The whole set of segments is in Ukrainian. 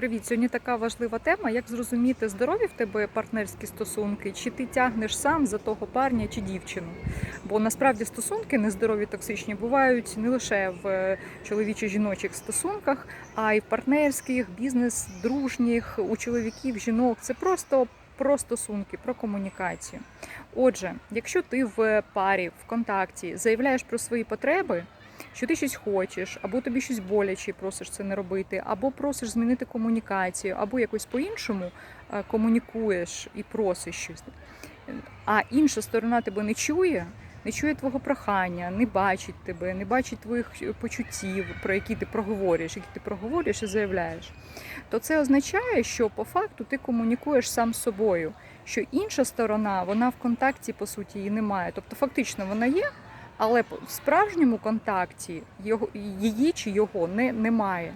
Привіт, сьогодні така важлива тема. Як зрозуміти, здорові в тебе партнерські стосунки, чи ти тягнеш сам за того парня чи дівчину? Бо насправді стосунки нездорові, токсичні бувають не лише в е, чоловічо-жіночих стосунках, а й в партнерських, бізнес, дружніх, у чоловіків, жінок. Це просто. Про стосунки, про комунікацію. Отже, якщо ти в парі, в контакті заявляєш про свої потреби, що ти щось хочеш, або тобі щось боляче, і просиш це не робити, або просиш змінити комунікацію, або якось по-іншому е, комунікуєш і просиш щось. А інша сторона тебе не чує, не чує твого прохання, не бачить тебе, не бачить твоїх почуттів, про які ти проговорюєш, які ти проговорюєш і заявляєш, то це означає, що по факту ти комунікуєш сам з собою, що інша сторона, вона в контакті, по суті, її немає. Тобто, фактично, вона є. Але в справжньому контакті його, її чи його не, немає.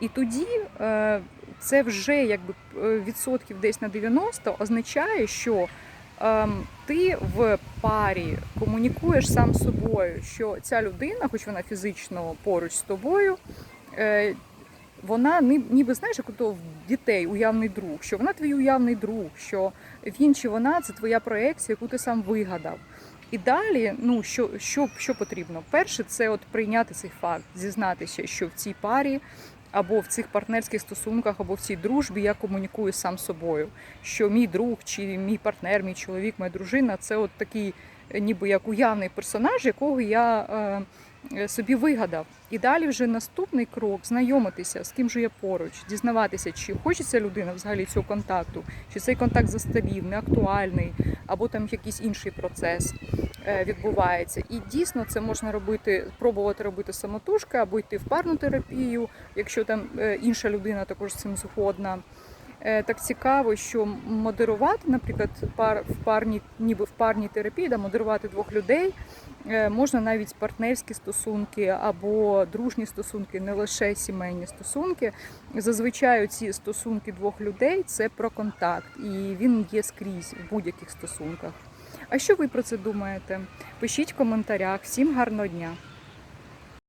І тоді е, це вже якби е, відсотків десь на 90 означає, що е, ти в парі комунікуєш сам з собою, що ця людина, хоч вона фізично поруч з тобою, е, вона ні- ніби знаєш, як ото в дітей уявний друг, що вона твій уявний друг, що він чи вона це твоя проекція, яку ти сам вигадав. І далі, ну що, що, що потрібно? Перше, це от прийняти цей факт, зізнатися, що в цій парі або в цих партнерських стосунках, або в цій дружбі я комунікую сам собою. Що мій друг, чи мій партнер, мій чоловік, моя дружина це от такий, е, ніби як уявний персонаж, якого я е, собі вигадав. І далі вже наступний крок знайомитися, з ким же я поруч, дізнаватися, чи хочеться людина взагалі цього контакту, чи цей контакт застарів, неактуальний, або там якийсь інший процес е, відбувається. І дійсно це можна робити, пробувати робити самотужки, або йти в парну терапію, якщо там е, інша людина також з цим згодна. Е, Так цікаво, що модерувати, наприклад, пар в парній, ніби в парній терапії, да, модерувати двох людей е, можна навіть партнерські стосунки або дружні стосунки, не лише сімейні стосунки. Зазвичай ці стосунки двох людей це про контакт, і він є скрізь в будь-яких стосунках. А що ви про це думаєте? Пишіть в коментарях. Всім гарного дня!